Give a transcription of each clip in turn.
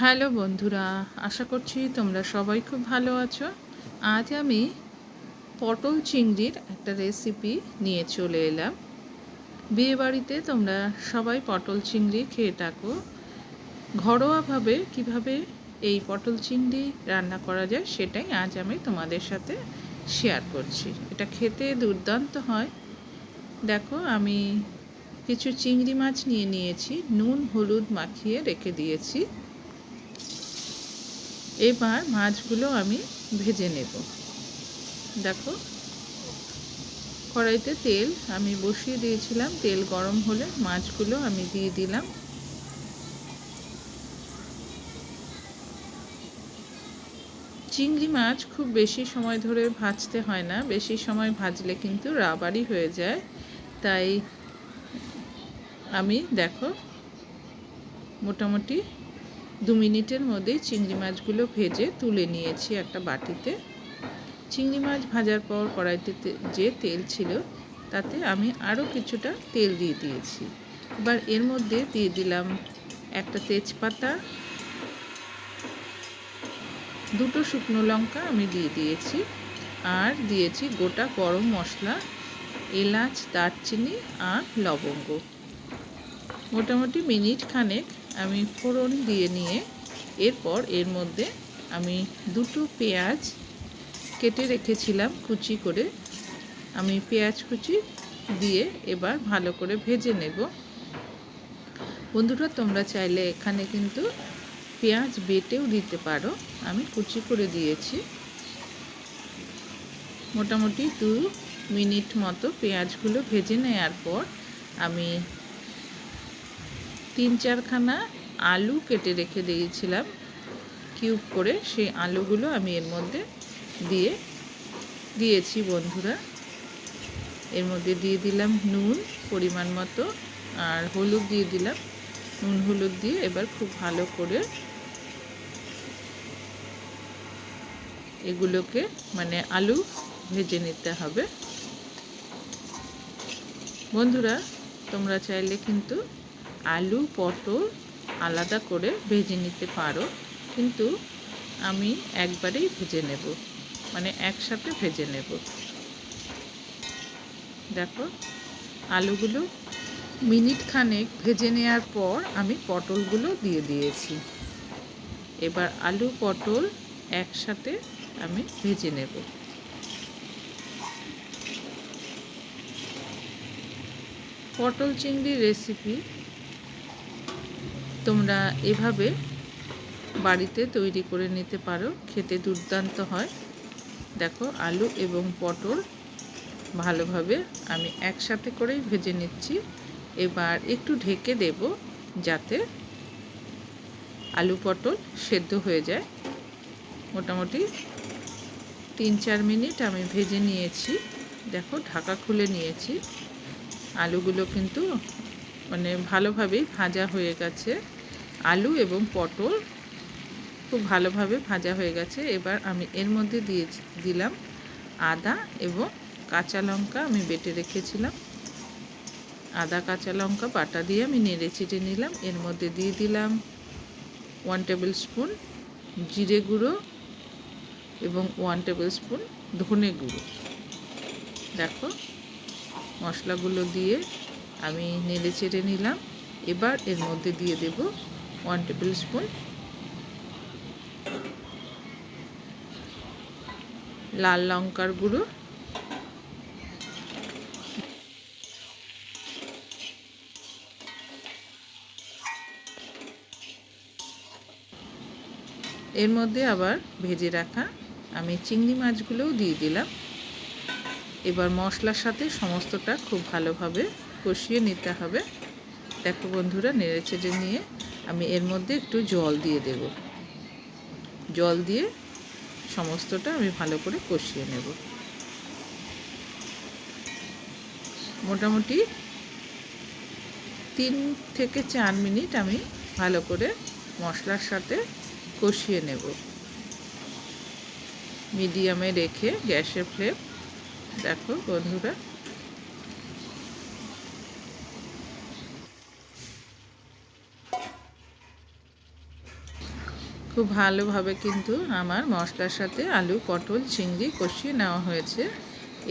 Hello বন্ধুরা, আশা করছি তোমরা সবাই খুব ভালো আছো। আজ আমি পটল চিংড়ির একটা রেসিপি নিয়ে চলে এলাম। বিয়েবাড়িতে তোমরা সবাই পটল চিংড়ি খেয়ে থাকো। ঘরোয়াভাবে কীভাবে এই পটল চিংড়ি রান্না করা যায় সেটাই আজ আমি তোমাদের সাথে শেয়ার করছি। এটা খেতে দুর্দান্ত হয়। দেখো, আমি কিছু চিংড়ি মাছ নিয়ে নিয়েছি, নুন, হলুদ মাখিয়ে রেখে দিয়েছি। এবার মাছগুলো আমি ভেজে নেব। দেখো, কড়াইতে তেল আমি বসিয়ে দিয়েছিলাম। তেল গরম হলে মাছগুলো আমি দিয়ে দিলাম। চিংড়ি মাছ খুব বেশি সময় ধরে ভাজতে হয় না। বেশি সময় ভাজলে কিন্তু রাবারই হয়ে যায়। তাই আমি, দেখো, মোটামুটি দু মিনিটের মধ্যেই চিংড়ি মাছগুলো ভেজে তুলে নিয়েছি একটা বাটিতে। চিংড়ি মাছ ভাজার পর কড়াইতে যে তেল ছিল, তাতে আমি আরও কিছুটা তেল দিয়ে দিয়েছি। এবার এর মধ্যে দিয়ে দিলাম একটা তেজপাতা। দুটো শুকনো লঙ্কা আমি দিয়ে দিয়েছি আর দিয়েছি গোটা গরম মশলা, এলাচ, দারচিনি আর লবঙ্গ। মোটামুটি মিনিট খানেক আমি ফোড়ন দিয়ে নিয়ে এরপর এর মধ্যে আমি দুটো পেঁয়াজ কেটে রেখেছিলাম কুচি করে। আমি পেঁয়াজ কুচি দিয়ে এবার ভালো করে ভেজে নেব। বন্ধুরা, তোমরা চাইলে এখানে কিন্তু পেঁয়াজ বেটেও দিতে পারো। আমি কুচি করে দিয়েছি। মোটামুটি দু মিনিট মতো পেঁয়াজগুলো ভেজে নেওয়ার পর আমি তিন চারখানা আলু কেটে রেখে দিয়েছিলাম। কিউব করে সেই আলুগুলো আমি এর মধ্যে দিয়ে দিয়েছি বন্ধুরা। এর মধ্যে দিয়ে দিলাম নুন পরিমাণ মতো আর হলুদ দিয়ে দিলাম। নুন হলুদ দিয়ে এবার খুব ভালো করে এগুলোকে মানে আলু ভেজে নিতে হবে। বন্ধুরা, তোমরা চাইলে কিন্তু আলু, পটল আলাদা করে ভেজে নিতে পারো। কিন্তু আমি একবারেই ভেজে নেব। মানে একসাথে ভেজে নেব। দেখো, আলুগুলো মিনিট খানেক ভেজে নেওয়ার পর আমি পটলগুলো দিয়ে দিয়েছি। এবার আলু, পটল একসাথে আমি ভেজে নেব। পটল চিংড়ির রেসিপি তোমরা এভাবে বাড়িতে তৈরি করে নিতে পারো। খেতে দুর্দান্ত হয়। দেখো, আলু এবং পটল ভালোভাবে আমি একসাথে করেই ভেজে নিচ্ছি। এবার একটু ঢেকে দেব যাতে আলু পটল সেদ্ধ হয়ে যায়। মোটামুটি তিন চার মিনিট আমি ভেজে নিয়েছি। দেখো, ঢাকা খুলে নিয়েছি। আলুগুলো কিন্তু মানে ভালোভাবেই ভাজা হয়ে গেছে। আলু এবং পটল খুব ভালোভাবে ভাজা হয়ে গেছে। এবার আমি এর মধ্যে দিয়ে দিলাম আদা এবং কাঁচা লঙ্কা আমি বেটে রেখেছিলাম। আদা, কাঁচা লঙ্কা, বাটা দিয়ে আমি নেড়ে চেটে নিলাম। এর মধ্যে দিয়ে দিলাম ওয়ান টেবিল স্পুন জিরে গুঁড়ো এবং ওয়ান টেবিল স্পুন ধনে গুঁড়ো। দেখো, মশলাগুলো দিয়ে আমি নেড়ে চেড়ে নিলাম। এবার এর মধ্যে দিয়ে দেব ওয়ান টেবিল স্পুন লাল লঙ্কার গুঁড়ো এর মধ্যে আবার ভেজে রাখা আমি চিংড়ি মাছগুলোও দিয়ে দিলাম। এবার মশলার সাথে সমস্তটা খুব ভালোভাবে কষিয়ে নিতে হবে। দেখো বন্ধুরা নেড়ে চেড়ে নিয়ে আমি এর মধ্যে একটু জল দিয়ে দেব। জল দিয়ে সমস্তটা আমি ভালো করে কষিয়ে নেব। মোটামুটি তিন থেকে চার মিনিট আমি ভালো করে মশলার সাথে কষিয়ে নেব। মিডিয়ামে রেখে গ্যাসের ফ্লেম, দেখো বন্ধুরা খুব ভালোভাবে কিন্তু আমার মশলার সাথে আলু, পটল, চিংড়ি কষিয়ে নেওয়া হয়েছে।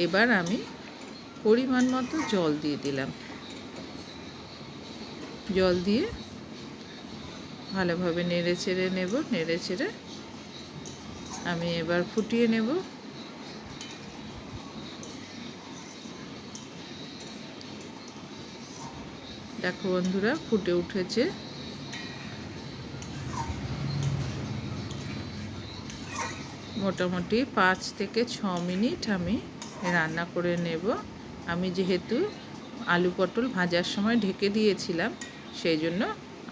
এবার আমি পরিমাণ মতো জল দিয়ে দিলাম। জল দিয়ে ভালোভাবে নেড়ে চেড়ে নেব, নেড়ে চেড়ে আমি এবার ফুটিয়ে নেব। দেখো বন্ধুরা, ফুটে উঠেছে। মোটামুটি পাঁচ থেকে ছ মিনিট আমি রান্না করে নেব। আমি যেহেতু আলু পটল ভাজার সময় ঢেকে দিয়েছিলাম, সেই জন্য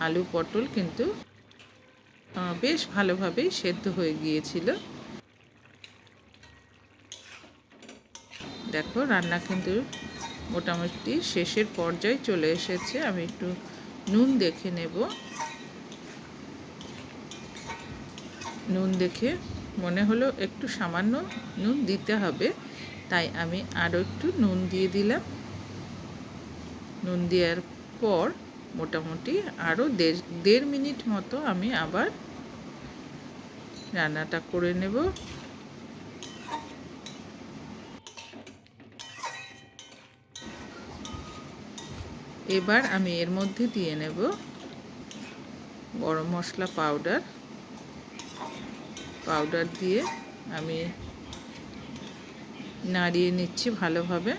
আলু পটল কিন্তু বেশ ভালোভাবেই সেদ্ধ হয়ে গিয়েছিল। দেখো, রান্না কিন্তু মোটামুটি শেষের পর্যায়ে চলে এসেছে। আমি একটু নুন দেখে নেব। নুন দেখে মনে হলো একটু সামান্য নুন দিতে হবে, তাই আমি আরও একটু নুন দিয়ে দিলাম। নুন দেওয়ার পর মোটামুটি আরও দেড় দেড় মিনিট মতো আমি আবার রান্নাটা করে নেব। এবার আমি এর মধ্যে দিয়ে নেব গরম মশলা পাউডার। পাউডার দিয়ে আমি নাড়িয়ে নিচ্ছি ভালোভাবে।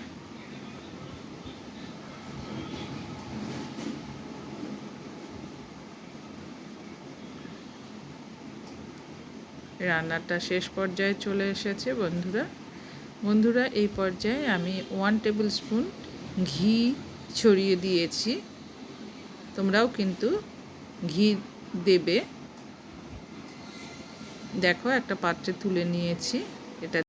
রান্নাটা শেষ পর্যায়ে চলে এসেছে বন্ধুরা। বন্ধুরা, এই পর্যায়ে আমি ওয়ান টেবিল স্পুন ঘি ছড়িয়ে দিয়েছি। তোমরাও কিন্তু ঘি দেবে। দেখো একটা পাত্রে তুলে নিয়েছি। এটা